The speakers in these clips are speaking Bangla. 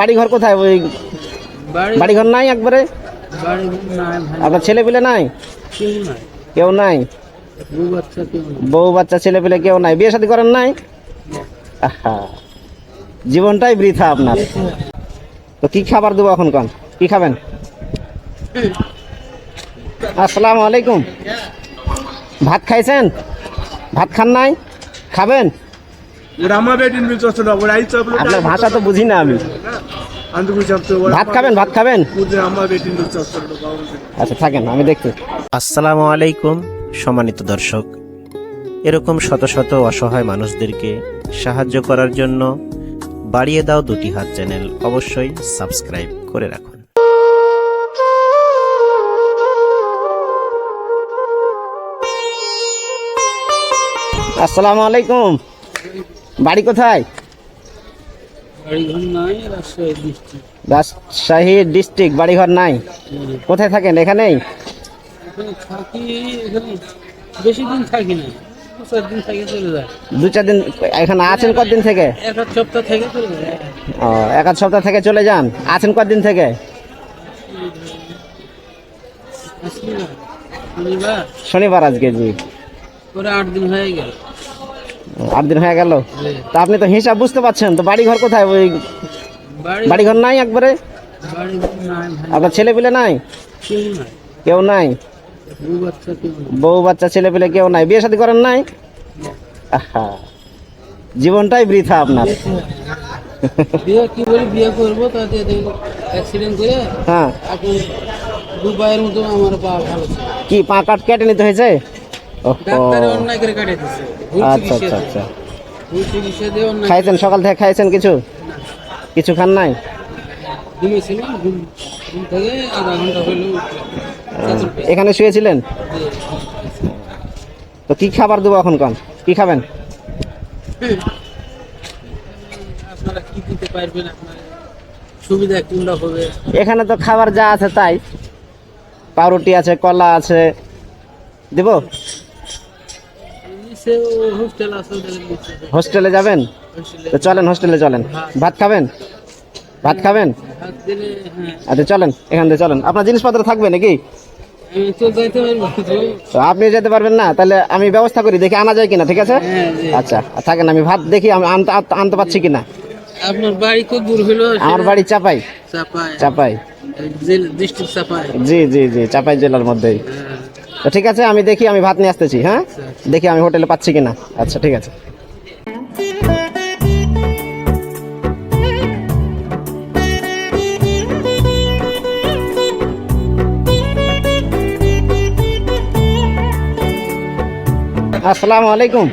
বাড়ি ঘর কোথায়? ওই বাড়ি ঘর নাই একবারে? আপনার ছেলে পেলে নাই। কেউ নাই? বউ বাচ্চা ছেলে পেলে কেউ নাই। বিয়ে শাদী করেন নাই? জীবনটাই বৃথা আপনার। তো কি খাবার দেবো এখন কন? কি খাবেন? আসসালামু আলাইকুম। ভাত খাইছেন? ভাত খান নাই? খাবেন? আপনার ভাষা তো বুঝি না আমি। çöplü. ভাত খাবেন ভাত খাবেন. আচ্ছা থাকেন আমি দেখতে আসসালামু আলাইকুম সম্মানিত দর্শক। এরকম শত শত অসহায় মানুষদেরকে সাহায্য করার জন্য বাড়িয়ে দাও দুটি হাত চ্যানেল। অবশ্যই সাবস্ক্রাইব করে রাখুন। আসসালামু আলাইকুম। বাড়ি কোথায়? রাজশাহী ডিস্ট্রিক্ট বাড়িঘর নাই? কোথায় থাকেন? এখানেই? বেশি দিন থাকি না। দু চার দিন এখানে আছেন কতদিন থেকে? সপ্তাহ থেকে ও এক সপ্তাহ থেকে চলে যান? আছেন কতদিন থেকে? শনিবার। শনিবার আজকে জি। আট দিন হয়ে গেল। আট দিন হয়ে গেল। তা আপনি তো হিসাব বুঝতে পারছেন তো বাড়ি ঘর কোথায়? ওই বাড়ি ঘর নাই একবারে? আপনার ছেলে পেলে নাই। কেউ নাই? বউ বাচ্চা ছেলে পেলে কেউ নাই। বিয়ে শাদী করেন নাই? আহা। জীবনটাই বৃথা আপনার। বিয়ে কি বলি বিয়ে করব? তাতে অ্যাক্সিডেন্ট করে হ্যাঁ। এখন মতো আমার পা ভালো কি পা কাট কেটে নিতে হয়েছে। অন্যায় করে কাটিয়ে আচ্ছা আচ্ছা আচ্ছা। খাইছেন? সকাল থেকে খাইছেন কিছু? কিছু খান নাই। এখানে শুয়েছিলেন? তো কি খাবার দেবো এখন কন? কি খাবেন? এখানে তো খাবার যা আছে তাই। পাউরুটি আছে, কলা আছে। দেব? হোস্টেল যাবেন? তো চলেন হোস্টেলে চলেন। ভাত খাবেন? ভাত খাবেন? হ্যাঁ। আচ্ছা চলেন এখান থেকে চলেন। আপনার জিনিসপত্র থাকবে নাকি? আপনি যেতে পারবেন না তাহলে আমি ব্যবস্থা করি দেখি আনা যায় কিনা ঠিক আছে? হ্যাঁ। আচ্ছা থাকেন আমি ভাত দেখি আমি আনতে পারছি কিনা। আপনার বাড়ি দূর হলো আমার বাড়ি চাপাই। চাপাই। চাপাই। ডিস্ট্রিক্ট জি জি জি চাপাই জেলার মধ্যেই। হ্যাঁ। ঠিক আছে আমি দেখি আমি ভাত নিয়ে আসতেছি হ্যাঁ? দেখি আমি হোটেলে পাচ্ছি কিনা। আচ্ছা ঠিক আছে। আসসালামু আলাইকুম।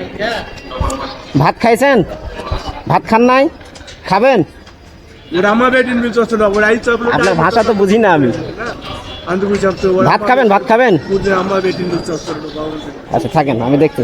ভাত খাইছেন? ভাত খান নাই? খাবেন. আপনার ভাষা তো বুঝি না আমি. ভাত খাবেন ভাত খাবেন? আচ্ছা থাকেন আমি দেখতে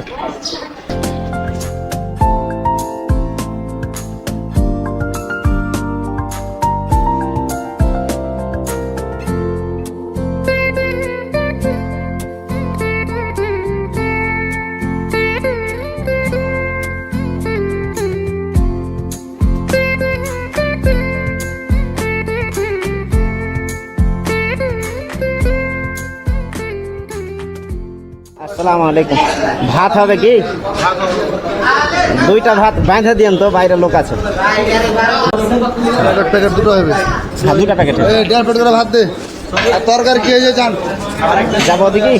আসসালামু আলাইকুম। ভাত হবে কি? দুইটা ভাত বাঁধে দিয়েন তো বাইরে লোক আছে। দুটো হবে। হ্যাঁ দুটা প্যাকেট দেড় করে ভাত দে। আর তরকারি কি হয়েছে যাব ওদিকে?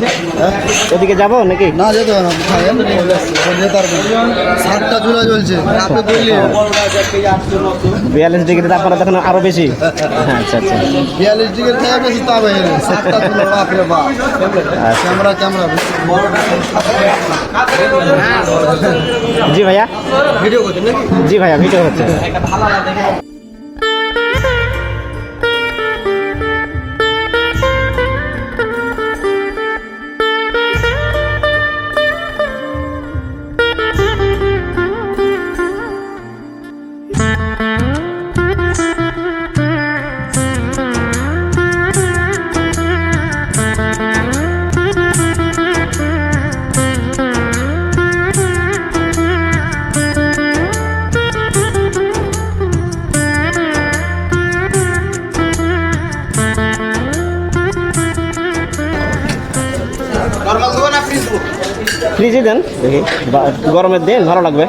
ওদিকে যাব নাকি? না যেতে হবে না সাতটা চুলা জ্বলছে বিয়াল্লিশ ডিগ্রি তারপরে তখন আরও বেশি। হ্যাঁ আচ্ছা আচ্ছা। বিয়াল্লিশ ডিগ্রি থেকে বেশি তাপ হয়ে গেছে সাতটা চুলা বাপরে বাপ। Camera camera. জি ভাইয়া। ভিডিও করছেন জি ভাইয়া ভিডিও হচ্ছে ফ্রিজে দেন। দেখি। গরমের দিন ভালো লাগবে।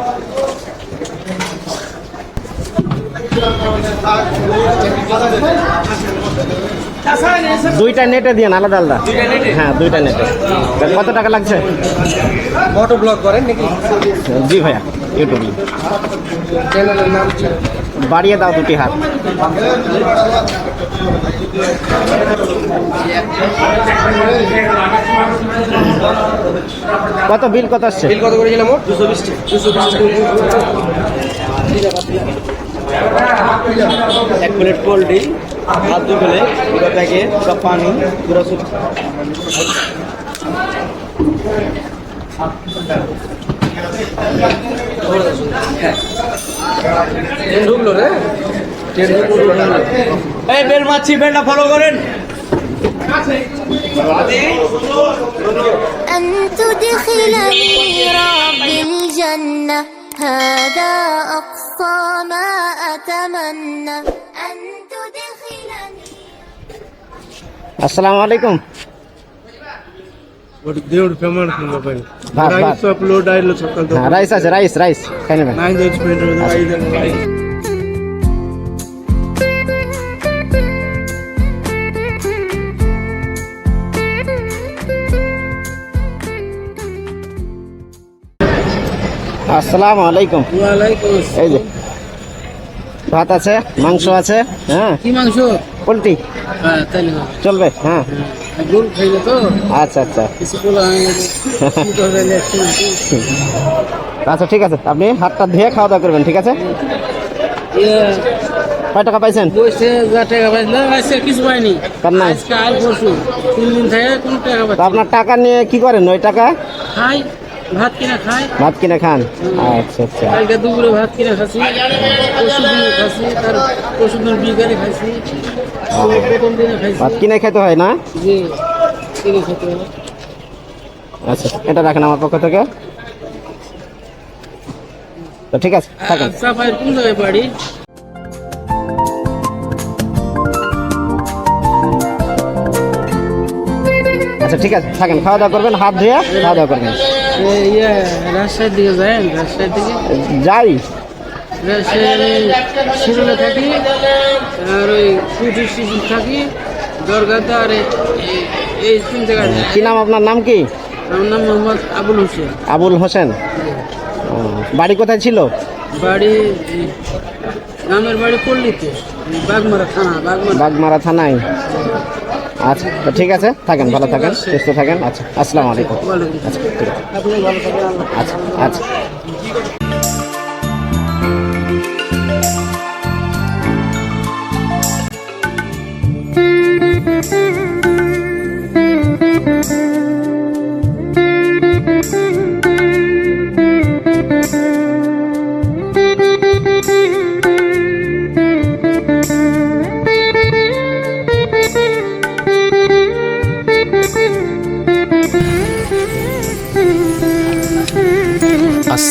দুইটা নেটে দিন আলাদা আলাদা। হ্যাঁ দুইটা নেটে। কত টাকা লাগছে? ফটো ব্লগ করেন নাকি? জি ভাইয়া ইউটিউবে। চ্যানেলের নাম? বাড়িয়ে দাও দুটি হাত। কত বিল কত আসছে? বিল কত করেছিলাম এক প্লেট পোলট্রি হাত দু প্লেট পুরো প্যাকেট সব পানি পুরো সুপ ট্রেন ঢুকলো রে ট্রেন ঢুকলো এই বেল মারছি বেলটা ফলো করেন أن تدخلني رب الجنة هذا أقصى ما أتمنى أن تدخلني আসসালামু আলাইকুম ఒకటి దేవుడు ప్రమాణం మొబైల్ బా- బా. రైస్ షాప్లో డైర్లో చొక్కలతో হ্যাঁ রাইস আছে রাইস রাইস খাই নেবেন నాయన తెచ్చిపోయిన రోజు ఐదు আসসালামু আলাইকুম ওয়ালাইকুম আসসালাম। এই যে ভাত আছে মাংস আছে হ্যাঁ কি মাংস পোলট্রি হ্যাঁ তাহলে হবে। চলবে হ্যাঁ গরু খাইলে তো আচ্ছা আচ্ছা। কিছু? আচ্ছা ঠিক আছে। আপনি হাতটা ধুয়ে খাওয়া দাওয়া করবেন ঠিক আছে? ইয়ে, কয় টাকা পাইছেন? বসে যা টাকা কিছু পাইনি। কার নাই? আজকে আজ পরশু। তিন দিন থেকে কোনো টাকা তো পাচ্ছি না। আপনার টাকা নিয়ে কি করেন? ওই টাকা? খাই। ভাত কিনা খাই ভাত কিনে খান? আচ্ছা আচ্ছা। কালকে দুপুরে ভাত কিনে দিনে খাচ্ছি তার বিকালে খাইছি প্রথম দিনে খাইছি। ভাত কিনে খেতে হয় না? যে কিনে খেতে হবে আচ্ছা এটা রাখেন আমার পক্ষ থেকে। তো ঠিক আছে থাকেন। চাপাই কোন জায়গায় বাড়ি? আচ্ছা ঠিক আছে থাকেন। খাওয়া দাওয়া করবেন হাত ধুয়ে খাওয়া দাওয়া করবেন। রাজশাহীর দিকে যায় রাজশাহীর দিকে যাই। শিরোলে থাকি আর ওই কুটি স্টেশন থাকি দরগাতে আর এই- তিন জায়গায় কি নাম আপনার? নাম কি? আমার নাম মোহাম্মদ আবুল হোসেন। আবুল হোসেন। ও, বাড়ি কোথায় ছিল? বাড়ি গ্রামের বাড়ি পল্লীতে বাগমারা থানা বাগমারা। বাগমারা থানায়। আচ্ছা তো ঠিক আছে, থাকেন, ভালো থাকেন, সুস্থ থাকেন আচ্ছা আসসালামু আলাইকুম। আচ্ছা ঠিক আছে। আচ্ছা আচ্ছা।